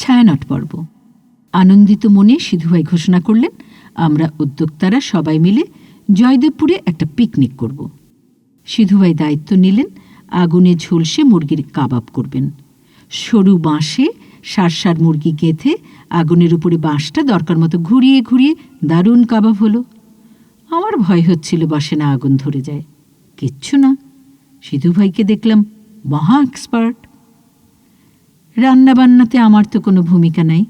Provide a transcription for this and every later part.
ছায়ানট পর্ব। আনন্দিত মনে সিধুভাই ঘোষণা করলেন, আমরা উদ্যোক্তারা সবাই মিলে জয়দেবপুরে একটা পিকনিক করব। সিধুভাই দায়িত্ব নিলেন, আগুনে ঝলসে মুরগির কাবাব করবেন। সরু বাঁশে সারসার মুরগি গেঁথে আগুনের উপরে বাঁশটা দরকার মতো ঘুরিয়ে ঘুরিয়ে দারুণ কাবাব হলো। আমার ভয় হচ্ছিল বাসে না আগুন ধরে যায়। কিচ্ছু না। সিধুভাইকে দেখলাম মহা এক্সপার্ট। রান্নাবান্নাতে আমার তো কোনো ভূমিকা নাই।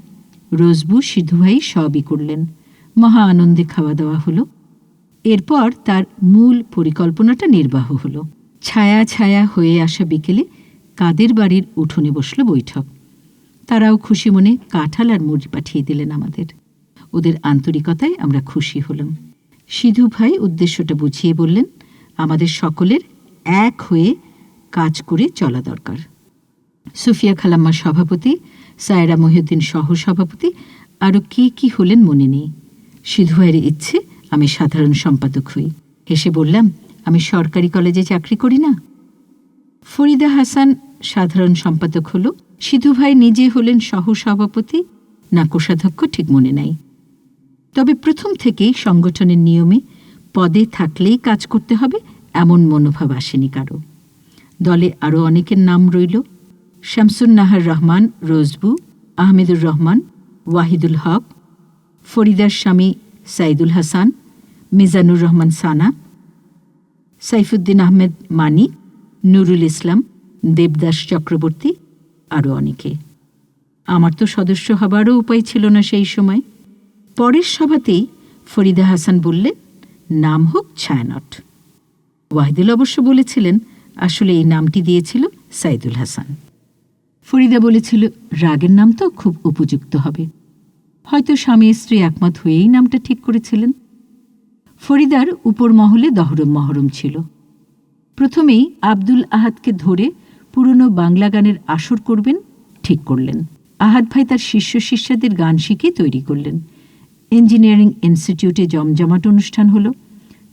রোজবু সিধুভাই সবই করলেন। মহা আনন্দে খাওয়া দাওয়া হলো। এরপর তার মূল পরিকল্পনাটা নির্বাহ হলো। ছায়া ছায়া হয়ে আসা বিকেলে কাদের বাড়ির উঠোনে বসল বৈঠক। তারাও খুশি মনে কাঁঠাল আর মুড়ি পাঠিয়ে দিলেন আমাদের। ওদের আন্তরিকতায় আমরা খুশি হলাম। সিধু ভাই উদ্দেশ্যটা বুঝিয়ে বললেন, আমাদের সকলের এক হয়ে কাজ করে চলা দরকার। সুফিয়া খালাম্মা সভাপতি, সায়রা মহিউদ্দিন সহ সভাপতি আরও কে কি হলেন মনে নেই। সিধুভাইয়ের ইচ্ছে, আমি সাধারণ সম্পাদক হই। হেসে বললাম, আমি সরকারি কলেজে চাকরি করি না। ফরিদা হাসান সাধারণ সম্পাদক হল সিধু ভাই নিজে হলেন সহ সভাপতি, না কোষাধ্যক্ষ ঠিক মনে নাই। তবে প্রথম থেকেই সংগঠনের নিয়মে পদে থাকলেই কাজ করতে হবে, এমন মনোভাব আসেনি কারও। দলে আরও অনেকের নাম রইল শামসুন নাহার রহমান রোজবু, আহমেদুর রহমান, ওয়াহিদুল হক, ফরিদার স্বামী সাইদুল হাসান, মিজানুর রহমান সানা, সাইফুদ্দিন আহমেদ মানি, নুরুল ইসলাম, দেবদাস চক্রবর্তী আরও অনেকে। আমার তো সদস্য হবারও উপায় ছিল না সেই সময়। পরের সভাতেই ফরিদা হাসান বললেন, নাম হোক ছায়ানট। ওয়াহিদুল অবশ্য বলেছিলেন, আসলে এই নামটি দিয়েছিল সাইদুল হাসান। ফরিদা বলেছিল, রাগের নাম তো খুব উপযুক্ত হবে। হয়তো স্বামী স্ত্রী একমত হয়েই নামটা ঠিক করেছিলেন। ফরিদার উপর মহলে দহরম মহরম ছিল। প্রথমেই আব্দুল আহাদকে ধরে পুরনো বাংলা গানের আসর করবেন, ঠিক করলেন। আহাদ ভাই তার শিষ্য শিষ্যাদের গান শিখে তৈরি করলেন। ইঞ্জিনিয়ারিং ইনস্টিটিউটে জমজমাট অনুষ্ঠান হল।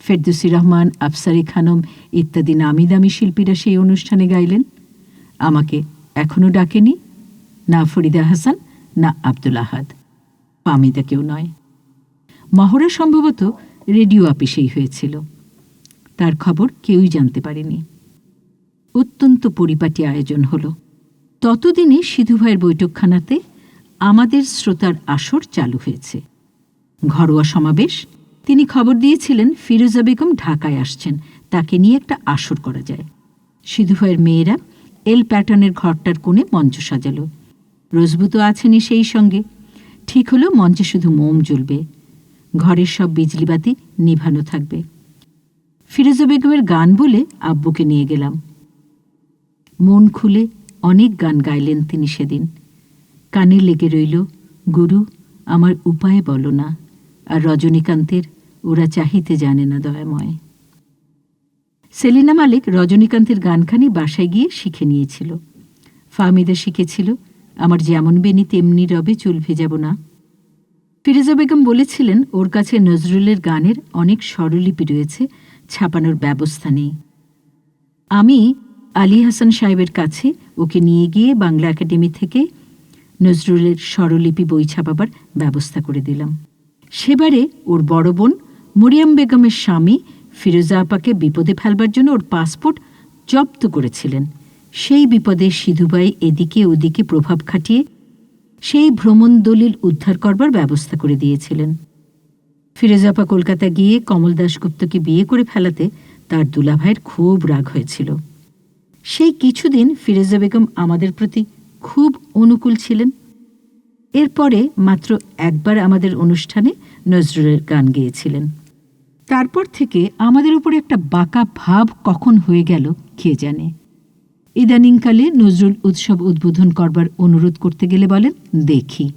ফেরদুসি রহমান, আফসারি খানম ইত্যাদি নামি দামি শিল্পীরা সেই অনুষ্ঠানে গাইলেন। আমাকে এখনও ডাকেনি, না ফরিদা হাসান, না আব্দুল আহাদ। পামিদা কেউ নয়। মহড়া সম্ভবত রেডিও আপিসেই হয়েছিল। তার খবর কেউই জানতে পারেনি। অত্যন্ত পরিপাটি আয়োজন হলো। ততদিনে সিধুভাইয়ের বৈঠকখানাতে আমাদের শ্রোতার আসর চালু হয়েছে। ঘরোয়া সমাবেশ, তিনি খবর দিয়েছিলেন ফিরোজা বেগম ঢাকায় আসছেন, তাকে নিয়ে একটা আসর করা যায়। সিধুভাইয়ের মেয়েরা এল প্যাটার্নের ঘরটার কোণে মঞ্চ সাজালো। রোজবুত আছেনই সেই সঙ্গে। ঠিক হলো মঞ্চে শুধু মোম জ্বলবে। ঘরের সব বিজলিবাতি নিভানো থাকবে। ফিরোজা বেগমের গান বলে আব্বুকে নিয়ে গেলাম। মন খুলে অনেক গান গাইলেন তিনি সেদিন। কানে লেগে রইল, গুরু, আমার উপায় বলো না। আর রজনীকান্তের, ওরা চাহিতে জানে না দয়াময়। সেলিনা মালিক রজনীকান্তের গানখানি বাসায় গিয়ে শিখে নিয়েছিল। ফাহমিদা শিখেছিল, আমার যেমন বেনি তেমনি রবে, চুল ভেজাব না। ফিরোজা বেগম বলেছিলেন, ওর কাছে নজরুলের গানের অনেক স্বরলিপি রয়েছে, ছাপানোর ব্যবস্থা নেই। আমি আলী হাসান সাহেবের কাছে ওকে নিয়ে গিয়ে বাংলা একাডেমি থেকে নজরুলের স্বরলিপি বই ছাপাবার ব্যবস্থা করে দিলাম। সেবারে ওর বড় বোন মরিয়াম বেগমের স্বামী ফিরোজা আপাকে বিপদে ফেলবার জন্য ওর পাসপোর্ট জব্দ করেছিলেন। সেই বিপদে সিধুবাই এদিকে ওদিকে প্রভাব খাটিয়ে সেই ভ্রমণ দলিল উদ্ধার করবার ব্যবস্থা করে দিয়েছিলেন। ফিরোজাপা কলকাতা গিয়ে কমল দাশগুপ্তকে বিয়ে করে ফেলাতে তার দুলাভাইয়ের খুব রাগ হয়েছিল। সেই কিছুদিন ফিরোজা বেগম আমাদের প্রতি খুব অনুকূল ছিলেন। এরপরে মাত্র একবার আমাদের অনুষ্ঠানে নজরুলের গান গেয়েছিলেন। তারপর থেকে আমাদের উপরে একটা বাঁকা ভাব কখন হয়ে গেল, কে জানে? ইদানিংকালে নজরুল উৎসব উদ্বোধন করবার অনুরোধ করতে গেলে বলেন, দেখি।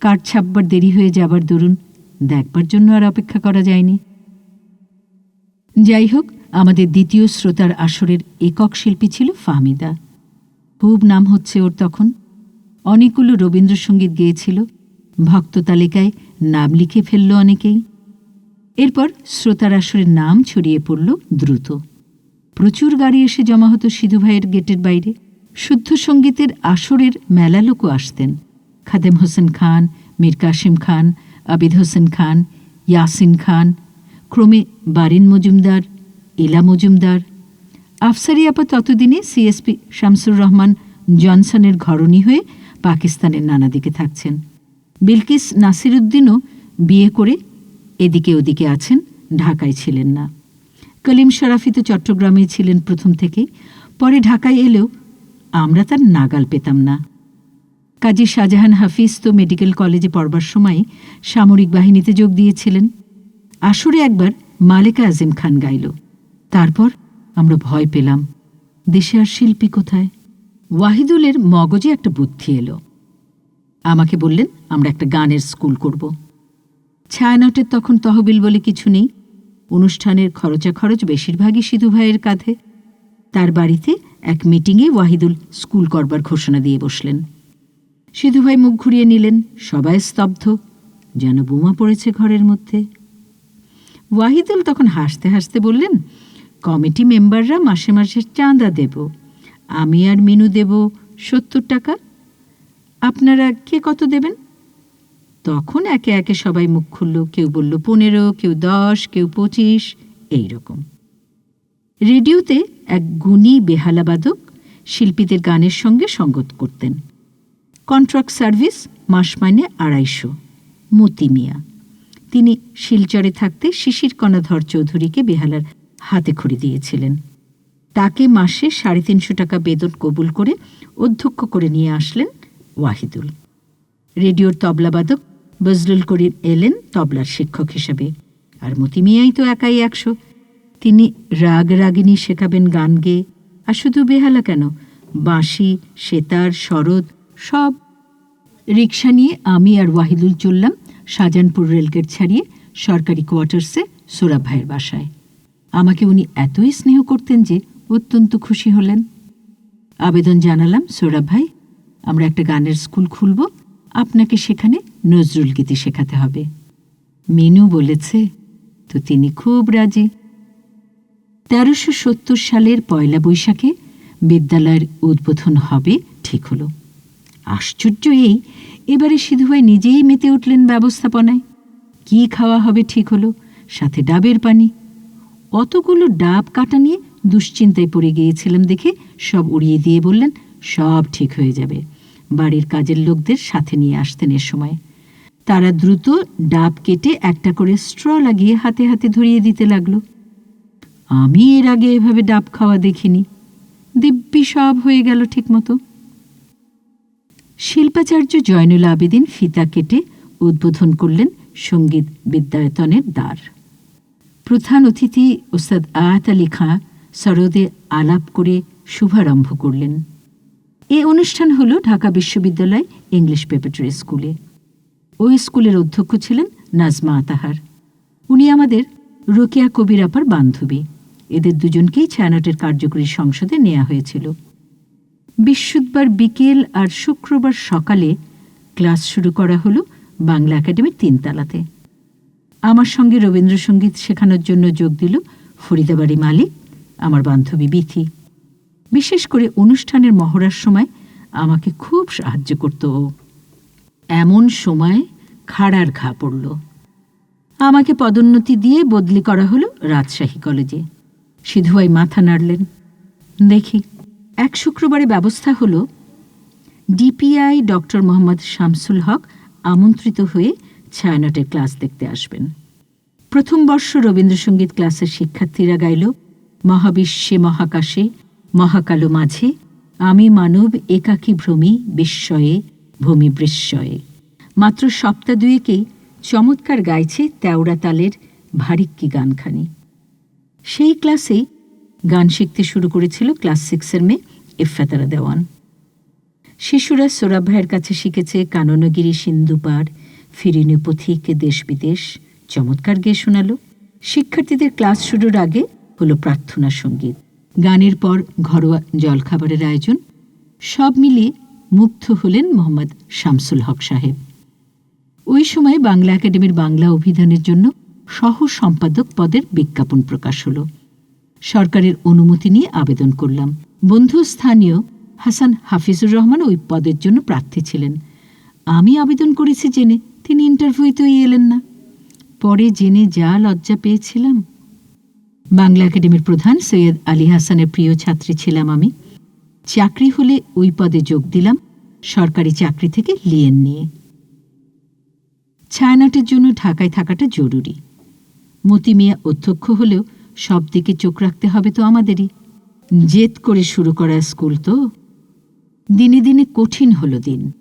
কাঠ ছাপবার দেরি হয়ে যাবার দরুন, দেখবার জন্য আর অপেক্ষা করা যায়নি। যাই হোক, আমাদের দ্বিতীয় শ্রোতার আসরের একক শিল্পী ছিল ফাহমিদা। খুব নাম হচ্ছে ওর তখন। অনেকগুলো রবীন্দ্রসঙ্গীত গেয়েছিল। ভক্ত তালিকায় নাম লিখে ফেলল অনেকেই। এরপর শ্রোতার আসরের নাম ছড়িয়ে পড়ল দ্রুত। প্রচুর গাড়ি এসে জমা হতো সিধু ভাইয়ের গেটের বাইরে। শুদ্ধ সঙ্গীতের আসরের মেলা লোকও আসতেন। খাদেম হোসেন খান, মীর কাসিম খান, আবিদ হোসেন খান, ইয়াসিন খান, ক্রমে বারিন মজুমদার, ইলা মজুমদার। আফসারি আপা ততদিনে সিএসপি শামসুর রহমান জনসনের ঘরণী হয়ে পাকিস্তানের নানা দিকে থাকছেন। বিলকিস নাসিরুদ্দিনও বিয়ে করে এদিকে ওদিকে আছেন, ঢাকায় ছিলেন না। কলিম শরাফি তো চট্টগ্রামে ছিলেন প্রথম থেকেই পরে ঢাকায় এলেও আমরা তার নাগাল পেতাম না। কাজী শাহজাহান হাফিজ তো মেডিকেল কলেজে পড়বার সময় সামরিক বাহিনীতে যোগ দিয়েছিলেন। আসরে একবার মালেকা আজিম খান গাইল। তারপর আমরা ভয় পেলাম। দেশে আর শিল্পী কোথায়? ওয়াহিদুলের মগজে একটা বুদ্ধি এলো। আমাকে বললেন, আমরা একটা গানের স্কুল করব। ছায়ানটের তখন তহবিল বলে কিছু নেই। অনুষ্ঠানের খরচা খরচ বেশিরভাগই সিধু ভাইয়ের কাঁধে। তার বাড়িতে এক মিটিংয়ে ওয়াহিদুল স্কুল করবার ঘোষণা দিয়ে বসলেন। সিধু ভাই মুখ ঘুরিয়ে নিলেন, সবাই স্তব্ধ, যেন বোমা পড়েছে ঘরের মধ্যে। ওয়াহিদুল তখন হাসতে হাসতে বললেন, কমিটি মেম্বাররা মাসে মাসে চাঁদা দেব। আমি আর মিনু দেব সত্তর টাকা। আপনারা কে কত দেবেন? তখন একে একে সবাই মুখ খুলল, কেউ বলল পনেরো, কেউ দশ, কেউ পঁচিশ এই রকম রেডিওতে এক গুণী বেহালাবাদক শিল্পীদের গানের সঙ্গে সঙ্গত করতেন। কন্ট্রাক্ট সার্ভিস, মাস মাইনে আড়াইশো, মতি মিয়া। তিনি শিলচরে থাকতে শিশির কণাধর চৌধুরীকে বেহালার হাতে খড়ি দিয়েছিলেন। তাকে মাসে সাড়ে তিনশো টাকা বেতন কবুল করে অধ্যক্ষ করে নিয়ে আসলেন ওয়াহিদুল। রেডিওর তবলাবাদক বজলুল করির এলেন তবলার শিক্ষক হিসেবে। আর মতি মিয়াই তো একাই একশো। তিনি রাগ রাগিনী শেখাবেন গান গেয়ে। আর শুধু বেহালা কেন? বাঁশি, সেতার, শরৎ, সব। রিক্সা নিয়ে আমি আর ওয়াহিদুল চললাম শাহজাহানপুর রেলগেট ছাড়িয়ে সরকারি কোয়ার্টার্সে সোরাব ভাইয়ের বাসায়। আমাকে উনি এতই স্নেহ করতেন যে অত্যন্ত খুশি হলেন। আবেদন জানালাম সোরাব ভাই, আমরা একটা গানের স্কুল খুলব। আপনাকে সেখানে নজরুল গীতি শেখাতে হবে। মিনু বলেছে, তো তিনি খুব রাজি। তেরোশো সত্তর সালের পয়লা বৈশাখে বিদ্যালয়ের উদ্বোধন হবে, ঠিক হলো। আশ্চর্য এই, এবারে সিধুভাই নিজেই মেতে উঠলেন ব্যবস্থাপনায়। কি খাওয়া হবে ঠিক হলো? সাথে ডাবের পানি। অতগুলো ডাব কাটা নিয়ে দুশ্চিন্তায় পড়ে গিয়েছিলাম দেখে সব উড়িয়ে দিয়ে বললেন, সব ঠিক হয়ে যাবে। বাড়ির কাজের লোকদের সাথে নিয়ে আসতেন এ সময়। তারা দ্রুত ডাব কেটে একটা করে স্ট্র লাগিয়ে হাতে হাতে ধরিয়ে দিতে লাগল। আমি এর আগে এভাবে ডাব খাওয়া দেখিনি। দিব্যি সব হয়ে গেল ঠিকমতো। শিল্পাচার্য জয়নুল আবেদিন ফিতা কেটে উদ্বোধন করলেন সংগীত বিদ্যায়তনের দ্বার। প্রধান অতিথি ওস্তাদ আয়াত আলী খাঁ সরদে আলাপ করে শুভারম্ভ করলেন। এ অনুষ্ঠান হল ঢাকা বিশ্ববিদ্যালয় ইংলিশ প্রেপারেটরি স্কুলে। ওই স্কুলের অধ্যক্ষ ছিলেন নাজমা আতাহার। উনি আমাদের রোকেয়া কবির আপার বান্ধবী। এদের দুজনকেই ছায়ানটের কার্যকরী সংসদে নেওয়া হয়েছিল। বৃহস্পতিবার বিকেল আর শুক্রবার সকালে ক্লাস শুরু করা হলো বাংলা একাডেমির তিনতলাতে। আমার সঙ্গে রবীন্দ্রসঙ্গীত শেখানোর জন্য যোগ দিল ফরিদাবাড়ি মালিক, আমার বান্ধবী বিথি। বিশেষ করে অনুষ্ঠানের মহড়ার সময় আমাকে খুব সাহায্য করত ও। এমন সময় খাড়ার ঘা পড়ল। আমাকে পদোন্নতি দিয়ে বদলি করা হলো রাজশাহী কলেজে। সিধুভাই মাথা নাড়লেন। দেখি, এক শুক্রবারে ব্যবস্থা হলো, ডিপিআই ডক্টর মোহাম্মদ শামসুল হক আমন্ত্রিত হয়ে ছায়ানটের ক্লাস দেখতে আসবেন। প্রথম বর্ষ রবীন্দ্রসঙ্গীত ক্লাসের শিক্ষার্থীরা গাইল, মহাবিশ্বে মহাকাশে, মহাকালো মাঝে, আমি মানব একাকী ভ্রমি বিস্ময়ে ভূমি মাত্র সপ্তাহ দুয়েকেই চমৎকার গাইছে তেওড়া তালের ভারিক্কি গানখানি। সেই ক্লাসেই গান শিখতে শুরু করেছিল ক্লাস সিক্সের মেয়ে ইফাতারা দেওয়ান। শিশুরা সোরাব ভাইয়ের কাছে শিখেছে কাননগিরি সিন্ধুপাড় ফিরিনি পথিক দেশ বিদেশ, চমৎকার গেয়ে শোনালো। শিক্ষার্থীদের ক্লাস শুরুর আগে হলো প্রার্থনা সংগীত। গানের পর ঘরোয়া জলখাবারের আয়োজন। সব মিলিয়ে মুগ্ধ হলেন মোহাম্মদ শামসুল হক সাহেব। ওই সময় বাংলা একাডেমির বাংলা অভিধানের জন্য সহ সম্পাদক পদের বিজ্ঞাপন প্রকাশ হল। সরকারের অনুমতি নিয়ে আবেদন করলাম। বন্ধু স্থানীয় হাসান হাফিজুর রহমান ওই পদের জন্য প্রার্থী ছিলেন। আমি আবেদন করেছি জেনে তিনি ইন্টারভিউতেই এলেন না। পরে জেনে যা লজ্জা পেয়েছিলাম। বাংলা একাডেমির প্রধান সৈয়দ আলী হাসানের প্রিয় ছাত্রী ছিলাম আমি। চাকরি হলে ওই পদে যোগ দিলাম। সরকারি চাকরি থেকে লিয়েন নিয়ে। ছায়ানটের জন্য ঢাকায় থাকাটা জরুরি। মতি মিয়া অধ্যক্ষ হলেও সব দিকে চোখ রাখতে হবে তো আমাদেরই। জেদ করে শুরু করা স্কুল তো দিনে দিনে কঠিন হলো দিন।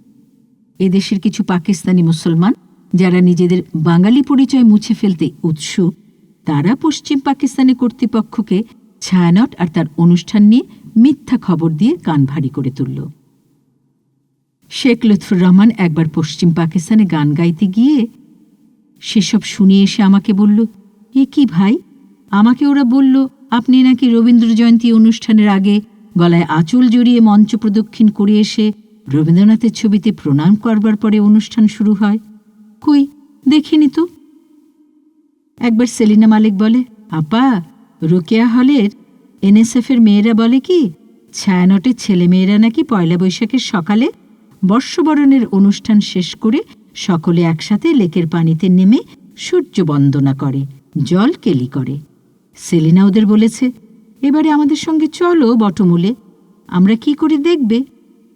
এদেশের কিছু পাকিস্তানি মুসলমান, যারা নিজেদের বাঙালি পরিচয় মুছে ফেলতে উৎসুক, তারা পশ্চিম পাকিস্তানি কর্তৃপক্ষকে ছায়ানট আর তার অনুষ্ঠান নিয়ে মিথ্যা খবর দিয়ে কান ভারী করে তুলল। শেখ লুৎফুর রহমান একবার পশ্চিম পাকিস্তানে গান গাইতে গিয়ে সেসব শুনিয়ে এসে আমাকে বলল, এ কি ভাই? আমাকে ওরা বলল, আপনি নাকি রবীন্দ্র জয়ন্তী অনুষ্ঠানের আগে গলায় আঁচল জড়িয়ে মঞ্চ প্রদক্ষিণ করে এসে রবীন্দ্রনাথের ছবিতে প্রণাম করবার পরে অনুষ্ঠান শুরু হয়। কই, দেখিনি তো? একবার সেলিনা মালিক বলে, আপা, রোকেয়া হলের এনএসএফের মেয়েরা বলে কি, ছায়ানটের ছেলেমেয়েরা নাকি পয়লা বৈশাখের সকালে বর্ষবরণের অনুষ্ঠান শেষ করে সকলে একসাথে লেকের পানিতে নেমে সূর্য বন্দনা করে, জল কেলি করে। সেলিনা ওদের বলেছে, এবারে আমাদের সঙ্গে চলো বটমূলে, আমরা কি করে দেখবে?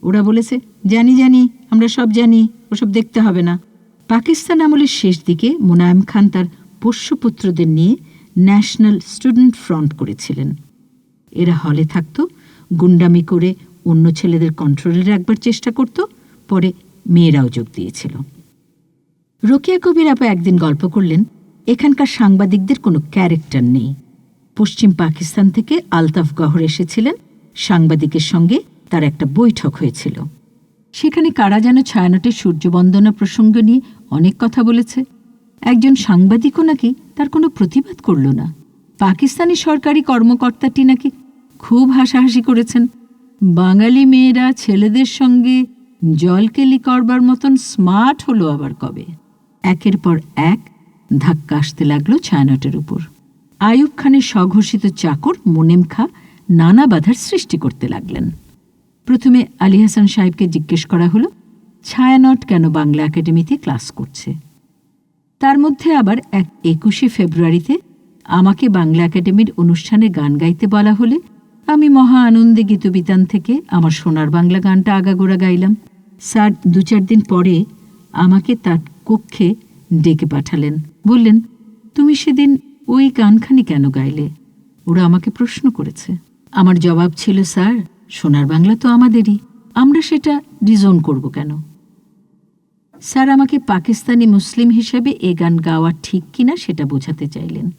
ওরা বলেছে, জানি জানি, আমরা সব জানি, ওসব দেখতে হবে না। পাকিস্তান আমলের শেষ দিকে মোনায়েম খান তার পোষ্যপুত্রদের নিয়ে ন্যাশনাল স্টুডেন্ট ফ্রন্ট করেছিলেন। এরা হলে থাকত গুন্ডামি করে অন্য ছেলেদের কন্ট্রোলে রাখবার চেষ্টা করত, পরে মেয়েরাও যোগ দিয়েছিল। রোকেয়া কবির আপা একদিন গল্প করলেন, এখানকার সাংবাদিকদের কোনো ক্যারেক্টার নেই। পশ্চিম পাকিস্তান থেকে আলতাফ গহর এসেছিলেন, সাংবাদিকের সঙ্গে তার একটা বৈঠক হয়েছিল। সেখানে কারা যেন ছায়ানটের সূর্যবন্দনা প্রসঙ্গ নিয়ে অনেক কথা বলেছে। একজন সাংবাদিকও নাকি তার কোনো প্রতিবাদ করল না। পাকিস্তানি সরকারি কর্মকর্তাটি নাকি খুব হাসাহাসি করেছেন। বাঙালি মেয়েরা ছেলেদের সঙ্গে জলকেলি করবার মতন স্মার্ট হলো আবার কবে? একের পর এক ধাক্কা আসতে লাগল ছায়ানটের উপর। আয়ুব খানের স্বঘোষিত চাকর মোনেম খা নানা বাধার সৃষ্টি করতে লাগলেন। প্রথমে আলী হাসান সাহেবকে জিজ্ঞেস করা হলো, ছায়ানট কেন বাংলা একাডেমিতে ক্লাস করছে? তার মধ্যে আবার এক একুশে ফেব্রুয়ারিতে আমাকে বাংলা একাডেমির অনুষ্ঠানে গান গাইতে বলা হলে আমি মহা আনন্দে গীতবিতান থেকে আমার সোনার বাংলা গানটা আগাগোড়া গাইলাম। স্যার, দু চার দিন পরে আমাকে তার কক্ষে ডেকে পাঠালেন। বললেন, তুমি সেদিন ওই গানখানি কেন গাইলে? ওরা আমাকে প্রশ্ন করেছে। আমার জবাব ছিল, স্যার, সোনার বাংলা তো আমাদেরই। আমরা সেটা ডিজোন করব কেন? স্যার আমাকে পাকিস্তানি মুসলিম হিসেবে এ গান গাওয়া ঠিক কিনা সেটা বোঝাতে চাইলেন।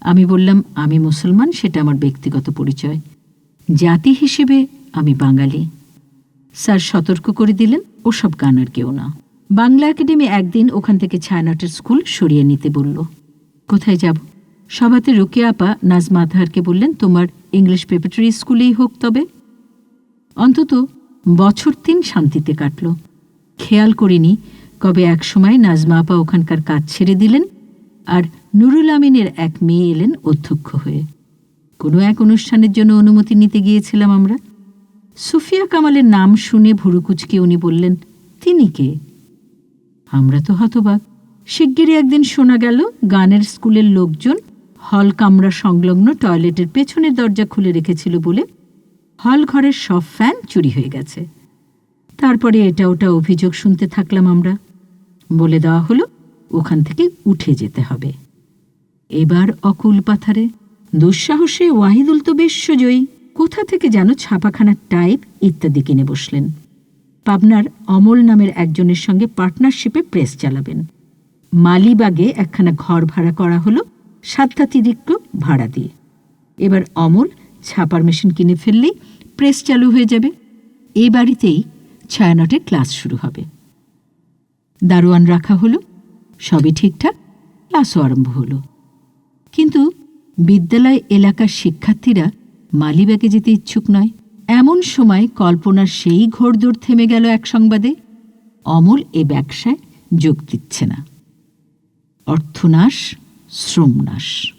আমি বললাম, আমি মুসলমান, সেটা আমার ব্যক্তিগত পরিচয়। জাতি হিসেবে আমি বাঙালি। স্যার, সতর্ক করে দিলেন, ওসব গান আর কেউ না। বাংলা একাডেমি একদিন ওখান থেকে ছায়ানটের স্কুল সরিয়ে নিতে বলল, কোথায় যাব? সভাতে রোকেয়া আপা নাজমা আতহারকে বললেন, তোমার ইংলিশ প্রেপারেটরি স্কুলেই হোক তবে। অন্তত বছর তিন শান্তিতে কাটল। খেয়াল করিনি কবে এক সময় নাজমা আপা ওখানকার কাজ ছেড়ে দিলেন আর নুরুল আমিনের এক মেয়ে এলেন অধ্যক্ষ হয়ে। কোনো এক অনুষ্ঠানের জন্য অনুমতি নিতে গিয়েছিলাম আমরা। সুফিয়া কামালের নাম শুনে ভুরুকুচকে উনি বললেন, তিনি কে? আমরা তো হতবাক। শিগগিরই একদিন শোনা গেল, গানের স্কুলের লোকজন হল কামরা সংলগ্ন টয়লেটের পেছনের দরজা খুলে রেখেছিল বলে হল ঘরের সব ফ্যান চুরি হয়ে গেছে। তারপরে এটা ওটা অভিযোগ শুনতে থাকলাম আমরা। বলে দেওয়া হলো, ওখান থেকে উঠে যেতে হবে। এবার অকুল পাথারে দুঃসাহসে ওয়াহিদুল তো বেশ জয়ী কোথা থেকে যেন ছাপাখানার টাইপ ইত্যাদি কিনে বসলেন। পাবনার অমল নামের একজনের সঙ্গে পার্টনারশিপে প্রেস চালাবেন। মালিবাগে একখানা ঘর ভাড়া করা হলো সাধ্যাতিরিক্ত ভাড়া দিয়ে। এবার অমল ছাপার মেশিন কিনে ফেললেই প্রেস চালু হয়ে যাবে। এ বাড়িতেই ছায়ানটের ক্লাস শুরু হবে। দারোয়ান রাখা হলো, সবই ঠিকঠাক, ক্লাসও আরম্ভ হলো। কিন্তু বিদ্যালয় এলাকার শিক্ষার্থীরা মালিবাগে যেতে ইচ্ছুক নয়। এমন সময় কল্পনার সেই ঘোরদৌড় থেমে গেল এক সংবাদে। অমল এ ব্যবসায় যোগ দিচ্ছে না। অর্থনাশ, শ্রমনাশ।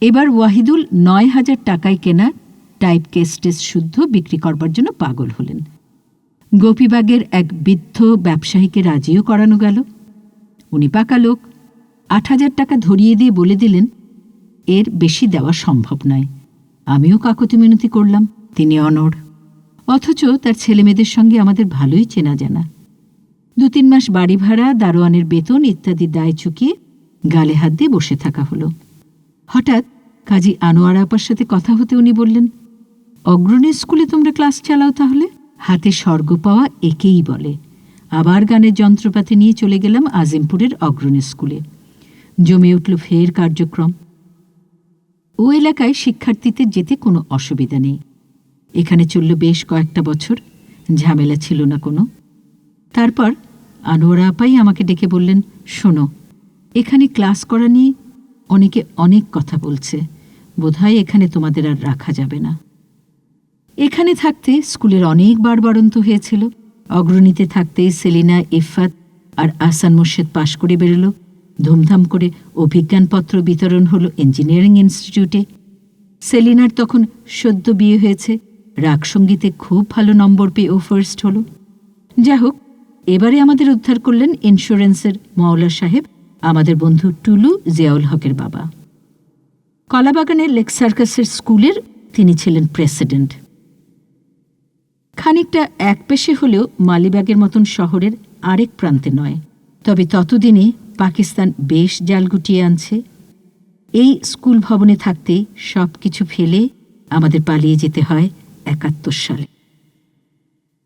এবার ওয়াহিদুল নয় হাজার টাকায় কেনা টাইপ কেস্টেস শুদ্ধ বিক্রি করবার জন্য পাগল হলেন। গোপীবাগের এক বৃদ্ধ ব্যবসায়ীকে রাজিও করানো গেল। উনি পাকা লোক। আট হাজার টাকা ধরিয়ে দিয়ে বলে দিলেন এর বেশি দেওয়া সম্ভব নয়। আমিও কাকতি মিনতি করলাম, তিনি অনড়। অথচ তার ছেলেমেয়েদের সঙ্গে আমাদের ভালোই চেনা জানা। দু তিন মাস বাড়ি ভাড়া, দারোয়ানের বেতন ইত্যাদি দায় চুকিয়ে গালে হাত দিয়ে বসে থাকা হলো। হঠাৎ কাজী আনোয়ার আপার সাথে কথা হতে উনি বললেন, অগ্রণী স্কুলে তোমরা ক্লাস চালাও তাহলে? হাতে স্বর্গ পাওয়া একেই বলে। আবার গানের যন্ত্রপাতি নিয়ে চলে গেলাম আজিমপুরের অগ্রণী স্কুলে। জমে উঠল ফের কার্যক্রম। ও এলাকায় শিক্ষার্থীদের যেতে কোনো অসুবিধা নেই। এখানে চলল বেশ কয়েকটা বছর, ঝামেলা ছিল না কোনো। তারপর আনোয়ারা আপাই আমাকে ডেকে বললেন, শোনো, এখানে ক্লাস করা নিয়ে অনেকে অনেক কথা বলছে। বোধহয় এখানে তোমাদের আর রাখা যাবে না। এখানে থাকতে স্কুলের অনেক বাড়বাড়ন্ত হয়েছিল। অগ্রণীতে থাকতে সেলিনা, ইফাত আর আসান মোর্শেদ পাশ করে বেরোলো। ধুমধাম করে অভিজ্ঞানপত্র বিতরণ হলো ইঞ্জিনিয়ারিং ইনস্টিটিউটে সেলিনার তখন সদ্য বিয়ে হয়েছে। রাগসঙ্গীতে খুব ভালো নম্বর পেয়ে ও ফার্স্ট হলো। যাই হোক, এবারে আমাদের উদ্ধার করলেন ইন্স্যুরেন্সের মাওলা সাহেব, আমাদের বন্ধু টুলু জিয়াউল হকের বাবা। কলাবাগানের লেক সার্কাসের স্কুলের তিনি ছিলেন প্রেসিডেন্ট খানিকটা একপেশে হলেও মালিবাগের মতন শহরের আরেক প্রান্তে নয়। তবে ততদিনে পাকিস্তান বেশ জাল গুটিয়ে আনছে। এই স্কুল ভবনে থাকতে সব কিছু ফেলে আমাদের পালিয়ে যেতে হয় একাত্তর সালে।